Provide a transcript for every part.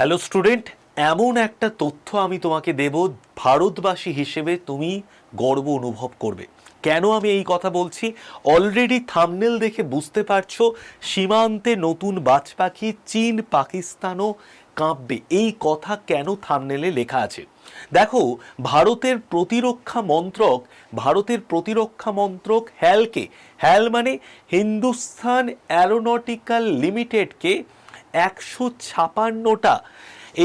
Hello student এমন একটা তথ্য আমি তোমাকে দেব ভারতবাসী হিসেবে তুমি গর্ব অনুভব করবে। কেন আমি এই কথা বলছি? অলরেডি থামনেল দেখে বুঝতে পারছ, সীমান্তে নতুন বাজ পাখি চীন, পাকিস্তানও কাঁপবে। এই কথা কেন থামনেলে লেখা আছে? দেখো, ভারতের প্রতিরক্ষা মন্ত্রক, ভারতের প্রতিরক্ষা মন্ত্রক হ্যালকে হ্যাল মানে হিন্দুস্তান অ্যারোনটিক্যাল লিমিটেডকে একশো ছাপান্নটা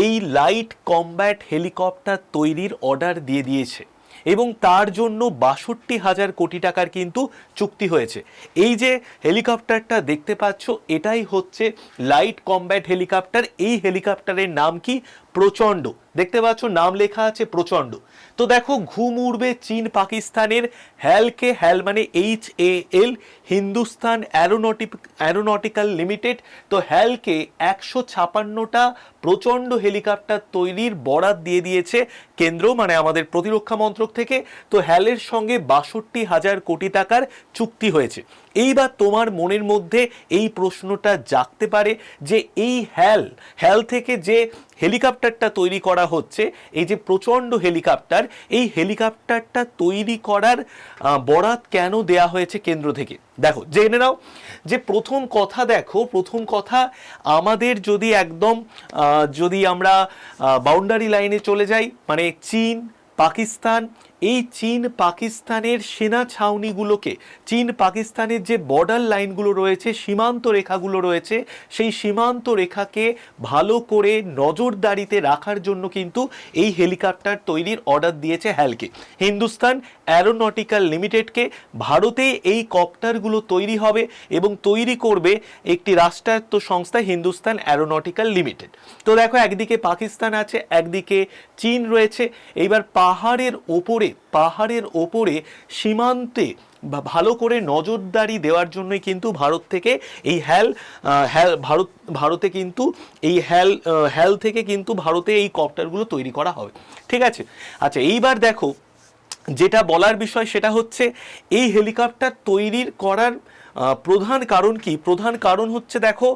এই লাইট কমব্যাট হেলিকপ্টার তৈরির অর্ডার দিয়ে দিয়েছে এবং তার জন্য বাষট্টি হাজার কোটি টাকার কিন্তু চুক্তি হয়েছে। এই যে হেলিকপ্টারটা দেখতে পাচ্ছ, এটাই হচ্ছে লাইট কমব্যাট হেলিকপ্টার এই হেলিকপ্টারের নাম কি? প্রচণ্ড। দেখতে পাচ্ছ, নাম লেখা আছে প্রচণ্ড। তো দেখো, ঘুম উড়বে চীন, পাকিস্তানের হ্যালকে, হ্যাল মানে H A L, Hindustan aeronautic, aeronautical limited. তো হ্যালকে একশো ছাপান্নটা প্রচণ্ড হেলিকপ্টার তৈরির বরাত দিয়ে দিয়েছে কেন্দ্র মানে আমাদের প্রতিরক্ষা মন্ত্রক থেকে। তো হ্যালের সঙ্গে বাষট্টি হাজার কোটি টাকার চুক্তি হয়েছে। এইবার তোমার মনের মধ্যে এই প্রশ্নটা জাগতে পারে যে এই হ্যাল হ্যাল থেকে যে হেলিকপ্টারটা তৈরি করা হচ্ছে। এই যে প্রচণ্ড হেলিকপ্টার এই হেলিকপ্টারটা তৈরি করার বরাত কেন দেয়া হয়েছে কেন্দ্র থেকে? দেখো, জেনে নাও যে প্রথম কথা দেখো, প্রথম কথা আমাদের যদি একদম যদি আমরা বাউন্ডারি লাইনে চলে যাই মানে চীন, পাকিস্তান এই চীন পাকিস্তানের সেনা ছাউনিগুলোকে, চীন পাকিস্তানের যে বর্ডার লাইনগুলো রয়েছে, সীমান্ত রেখাগুলো রয়েছে, সেই সীমান্ত রেখাকে ভালো করে নজরদারিতে রাখার জন্য কিন্তু এই হেলিকপ্টার তৈরির অর্ডার দিয়েছে হ্যালকে। হিন্দুস্তান অ্যারোনটিক্যাল লিমিটেডকে ভারতে এই কপ্টারগুলো তৈরি হবে এবং তৈরি করবে একটি রাষ্ট্রায়ত্ত সংস্থা হিন্দুস্তান অ্যারোনটিক্যাল লিমিটেড। তো দেখো একদিকে পাকিস্তান আছে, একদিকে চীন রয়েছে। এইবার পাহাড়ের ওপরে পাহাড়ের ওপরে সীমান্তে ভালো করে নজরদারি দেওয়ার জন্যই কিন্তু ভারত থেকে এই হ্যাল হ্যাল ভারত, ভারতে কিন্তু এই হ্যাল হ্যাল থেকে কিন্তু ভারতে এই কপ্টারগুলো তৈরি করা হবে। ঠিক আছে? আচ্ছা এইবার দেখো, যেটা বলার বিষয় সেটা হচ্ছে এই হেলিকপ্টার তৈরির করার প্রধান কারণ কি? প্রধান কারণ হচ্ছে দেখো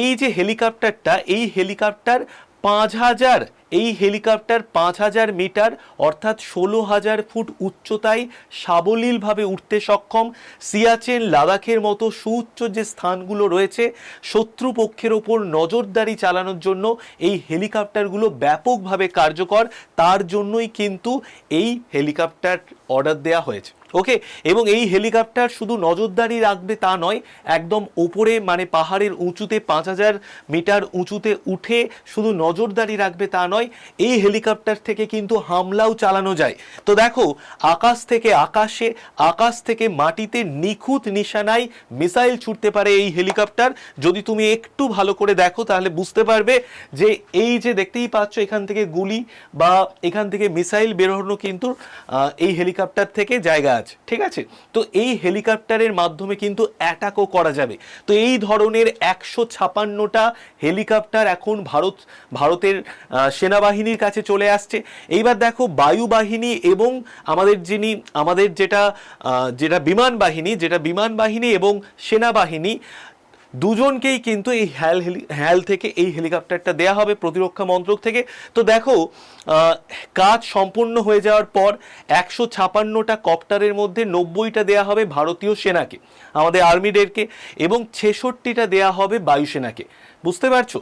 এই যে হেলিকপ্টারটা, এই হেলিকপ্টার পাঁচ হাজার এই হেলিকপ্টার পাঁচ হাজার মিটার অর্থাৎ ষোলো হাজার ফুট উচ্চতায় সাবলীলভাবে উঠতে সক্ষম। সিয়াচেন লাদাখের মতো সুউচ্চ যে স্থানগুলো রয়েছে, শত্রুপক্ষের ওপর নজরদারি চালানোর জন্য এই হেলিকপ্টারগুলো ব্যাপকভাবে কার্যকর। তার জন্যই কিন্তু এই হেলিকপ্টার অর্ডার দেওয়া হয়েছে। ওকে, এবং এই হেলিকপ্টার শুধু নজরদারি রাখবে তা নয়, একদম ওপরে মানে পাহাড়ের উঁচুতে পাঁচ হাজার মিটার উঁচুতে উঠে শুধু নজরদারি রাখবে তা নয় এই হেলিকপ্টার থেকে কিন্তু হামলাও চালানো যায়। তো দেখো আকাশ থেকে আকাশে আকাশ থেকে মাটিতে নিখুঁত নিশানায় মিসাইল ছুটতে পারে এই হেলিকপ্টার। যদি তুমি একটু ভালো করে দেখো তাহলে বুঝতে পারবে যে এই যে দেখতেই পাচ্ছ এখান থেকে গুলি বা এখান থেকে মিসাইল বেরোনো কিন্তু এই হেলিকপ্টার থেকে জায়গা আছে ঠিক আছে? তো এই হেলিকপ্টারের মাধ্যমে কিন্তু অ্যাটাকও করা যাবে। তো এই ধরনের একশো ছাপান্নটা হেলিকপ্টার এখন ভারত ভারতের আহ, সেনাবাহিনীর কাছে চলে আসছে। এইবার দেখো বায়ুবাহিনী এবং আমাদের যিনি, আমাদের যেটা যেটা বিমান বাহিনী, যেটা বিমান বাহিনী এবং সেনাবাহিনী, দুজনকেই কিন্তু এই হ্যাল হ্যাল থেকে এই হেলিকপ্টারটা দেয়া হবে প্রতিরক্ষা মন্ত্রক থেকে। তো দেখো কাজ সম্পূর্ণ হয়ে যাওয়ার পর একশো ছাপান্নটা কপ্টারের মধ্যে নব্বইটা দেয়া হবে ভারতীয় সেনাকে, আমাদের আর্মিদেরকে, এবং ছেষট্টিটা দেয়া হবে বায়ুসেনাকে বুঝতে পারছ?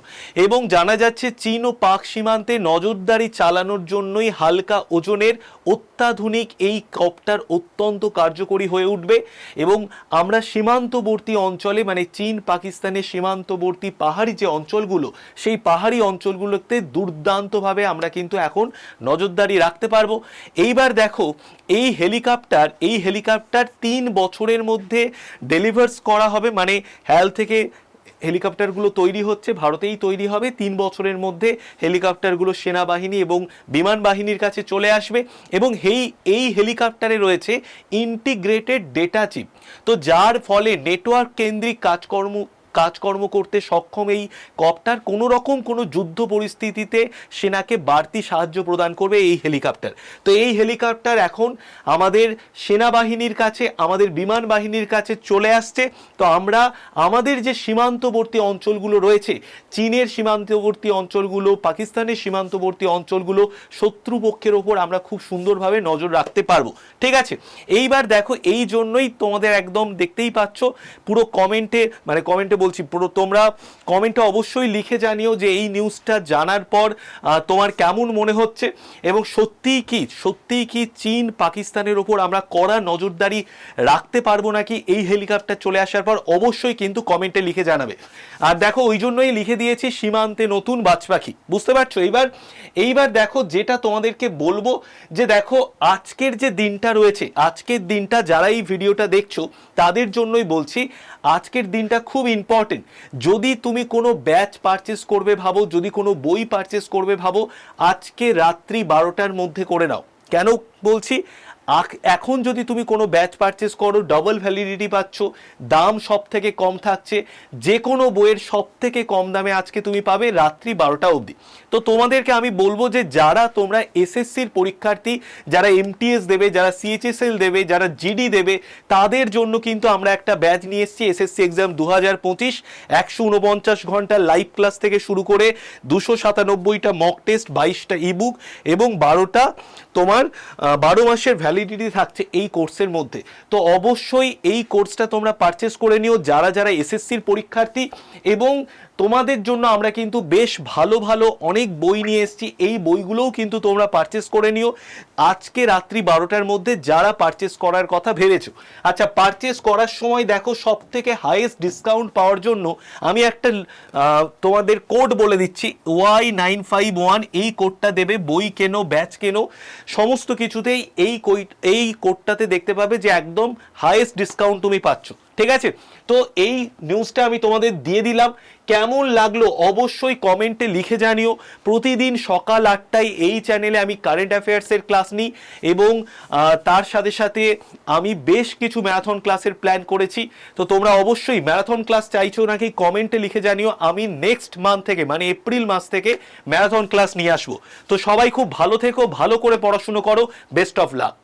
এবং জানা যাচ্ছে চীন ও পাক সীমান্তে নজরদারি চালানোর জন্যই হালকা ওজনের অত্যাধুনিক এই কপ্টার অত্যন্ত কার্যকরী হয়ে উঠবে এবং আমরা সীমান্তবর্তী অঞ্চলে মানে চীন, পাকিস্তানের সীমান্তবর্তী পাহাড়ি যে অঞ্চলগুলো, সেই পাহাড়ি অঞ্চলগুলোতে দুর্দান্তভাবে আমরা কিন্তু এখন নজরদারি রাখতে পারব। এইবার দেখো, এই হেলিকপ্টার এই হেলিকপ্টার তিন বছরের মধ্যে ডেলিভার্স করা হবে মানে হ্যাল থেকে হেলিকপ্টারগুলো তৈরি হচ্ছে, ভারতেই তৈরি হবে। তিন বছরের মধ্যে হেলিকপ্টারগুলো সেনাবাহিনী এবং বিমান বাহিনীর কাছে চলে আসবে এবং এই এই হেলিকপ্টারে রয়েছে ইন্টিগ্রেটেড ডেটা চিপ তো যার ফলে নেটওয়ার্ক কেন্দ্রিক কাজকর্ম কাজকর্ম করতে সক্ষম এই কপ্টার কোনো রকম কোনো যুদ্ধ পরিস্থিতিতে সেনাকে বাড়তি সাহায্য প্রদান করবে এই হেলিকপ্টার তো এই হেলিকপ্টার এখন আমাদের সেনাবাহিনীর কাছে, আমাদের বিমান বাহিনীর কাছে চলে আসছে। তো আমরা, আমাদের যে সীমান্তবর্তী অঞ্চলগুলো রয়েছে, চীনের সীমান্তবর্তী অঞ্চলগুলো, পাকিস্তানের সীমান্তবর্তী অঞ্চলগুলো, শত্রুপক্ষের ওপর আমরা খুব সুন্দরভাবে নজর রাখতে পারব। ঠিক আছে? এইবার দেখো, এই জন্যই তোমাদের একদম দেখতেই পাচ্ছ, পুরো কমেন্টে মানে কমেন্টে বলছি, পুরো তোমরা কমেন্টে অবশ্যই লিখে জানিও যে এই নিউজটা জানার পর তোমার কেমন মনে হচ্ছে এবং সত্যিই কি সত্যিই কি চীন পাকিস্তানের ওপর আমরা কড়া নজরদারি রাখতে পারব নাকি এই হেলিকপ্টার চলে আসার পর? অবশ্যই কিন্তু কমেন্টে লিখে জানাবে। আর দেখো, ওই জন্যই লিখে দিয়েছি, সীমান্তে নতুন বাজ পাখি বুঝতে পারছ? এইবার এইবার দেখো যেটা তোমাদেরকে বলব যে দেখো, আজকের যে দিনটা রয়েছে, আজকের দিনটা যারা এই ভিডিওটা দেখছ, তাদের জন্যই বলছি, আজকের দিনটা খুব ইম্পর্টেন্ট যদি তুমি কোনো ব্যাচ পারচেস করবে, ভাবো, যদি কোনো বই পারচেস করবে, ভাবো, আজকে রাত্রি বারোটার মধ্যে করে নাও। কেন বলছি? এখন যদি তুমি কোনো ব্যাচ পারচেস করো ডবল ভ্যালিডিটি পাচ্ছ, দাম সব থেকে কম থাকছে, যে কোনো বইয়ের সব থেকে কম দামে আজকে তুমি পাবে রাত্রি বারোটা অবধি। তো তোমাদেরকে আমি বলব যে যারা তোমরা এসএসসির পরীক্ষার্থী, যারা এমটিএস দেবে, যারা সিএইচএসএল দেবে, যারা জিডি দেবে, তাদের জন্য কিন্তু আমরা একটা ব্যাচ নিয়ে এসেছি এসএসসি এক্সাম দু হাজার পঁচিশ, একশো উনপঞ্চাশ ঘণ্টা লাইভ ক্লাস থেকে শুরু করে দুশো সাতানব্বইটা মক টেস্ট বাইশটা ইবুক এবং বারোটা তোমার বারো মাসের ভ্যালিডিটি থাকছে এই কোর্সের মধ্যে। তো অবশ্যই এই কোর্সটা তোমরা পারচেস করে নিও যারা যারা এসএসসির পরীক্ষার্থী এবং তোমাদের জন্য আমরা কিন্তু বেশ ভালো ভালো অনেক বই নিয়ে এসেছি। এই বইগুলোও কিন্তু তোমরা পারচেস করে নিও। আজকে রাত্রি বারোটার মধ্যে যারা পারচেস করার কথা ভেবেছো। আচ্ছা পারচেস করার সময় দেখো সব থেকে হাইয়েস্ট ডিসকাউন্ট পাওয়ার জন্য আমি একটা তোমাদের কোড বলে দিচ্ছি। ওয়াই নাইন ফাইভ ওয়ান এই কোডটা দেবে, বই কেনো ব্যাচ কেনো, সমস্ত কিছুতেই এই এই কোডটাতে দেখতে পাবে যে একদম হাইয়েস্ট ডিসকাউন্ট তুমি পাচ্ছ। ঠিক আছে? তো এই নিউজটা আমি তোমাদের দিয়ে দিলাম। কেমন লাগল অবশ্যই কমেন্টে লিখে জানিও। প্রতিদিন সকাল আটটায় এই চ্যানেলে আমি কারেন্ট অ্যাফেয়ার্সের ক্লাস নিই এবং তার সাথে সাথে আমি বেশ কিছু ম্যারাথন ক্লাসের প্ল্যান করেছি। তো তোমরা অবশ্যই ম্যারাথন ক্লাস চাইছো নাকি কমেন্টে লিখে জানিও। আমি নেক্সট মান্থ থেকে মানে এপ্রিল মাস থেকে ম্যারাথন ক্লাস নিয়ে আসব। তো সবাই খুব ভালো থেকো, ভালো করে পড়াশুনো করো। Best of luck